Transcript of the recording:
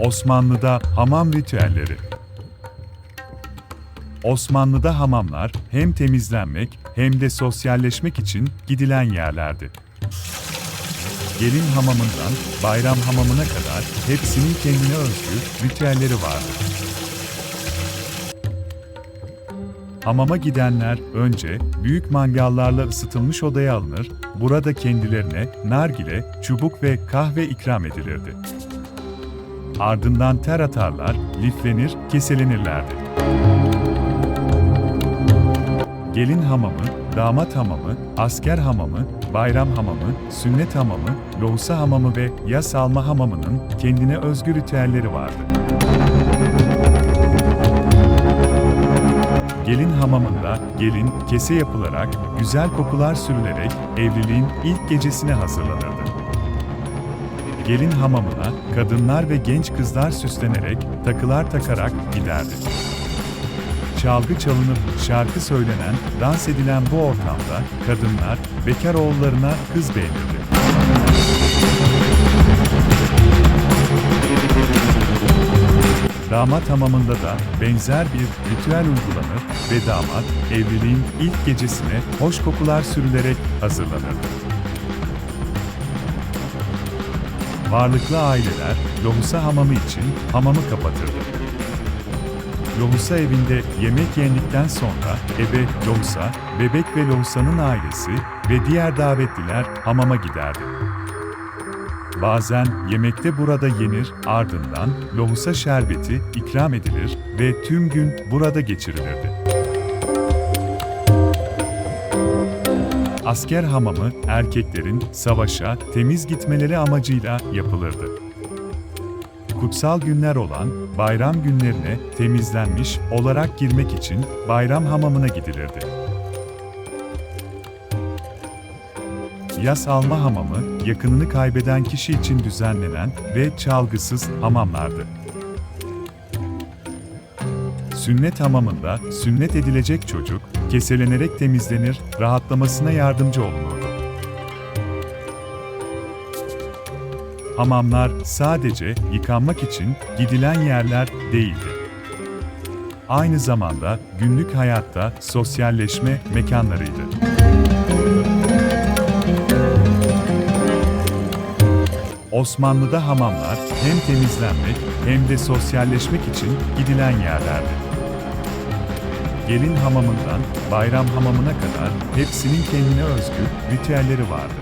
Osmanlı'da hamam ritüelleri. Osmanlı'da hamamlar hem temizlenmek hem de sosyalleşmek için gidilen yerlerdi. Gelin hamamından bayram hamamına kadar hepsinin kendine özgü ritüelleri vardı. Hamama gidenler önce büyük mangallarla ısıtılmış odaya alınır, burada kendilerine nargile, çubuk ve kahve ikram edilirdi. Ardından ter atarlar, liflenir, keselenirlerdi. Gelin hamamı, damat hamamı, asker hamamı, bayram hamamı, sünnet hamamı, lohusa hamamı ve yas alma hamamının kendine özgü ritüelleri vardı. Gelin hamamında gelin kese yapılarak, güzel kokular sürülerek evliliğin ilk gecesine hazırlanırdı. Gelin hamamına kadınlar ve genç kızlar süslenerek, takılar takarak giderdi. Çalgı çalınıp şarkı söylenen, dans edilen bu ortamda kadınlar bekar oğullarına kız beğenirdi. Damat hamamında da benzer bir ritüel uygulanır ve damat evliliğin ilk gecesine hoş kokular sürülerek hazırlanırdı. Varlıklı aileler lohusa hamamı için hamamı kapatırdı. Lohusa evinde yemek yendikten sonra ebe, lohusa, bebek ve lohusanın ailesi ve diğer davetliler hamama giderdi. Bazen yemekte burada yenir, ardından lohusa şerbeti ikram edilir ve tüm gün burada geçirilirdi. Asker hamamı erkeklerin savaşa temiz gitmeleri amacıyla yapılırdı. Kutsal günler olan bayram günlerine temizlenmiş olarak girmek için bayram hamamına gidilirdi. Yas alma hamamı, yakınını kaybeden kişi için düzenlenen ve çalgısız hamamlardı. Sünnet hamamında sünnet edilecek çocuk, keselenerek temizlenir, rahatlamasına yardımcı olunurdu. Hamamlar sadece yıkanmak için gidilen yerler değildi. Aynı zamanda günlük hayatta sosyalleşme mekanlarıydı. Osmanlı'da hamamlar hem temizlenmek hem de sosyalleşmek için gidilen yerlerdi. Gelin hamamından bayram hamamına kadar hepsinin kendine özgü ritüelleri vardı.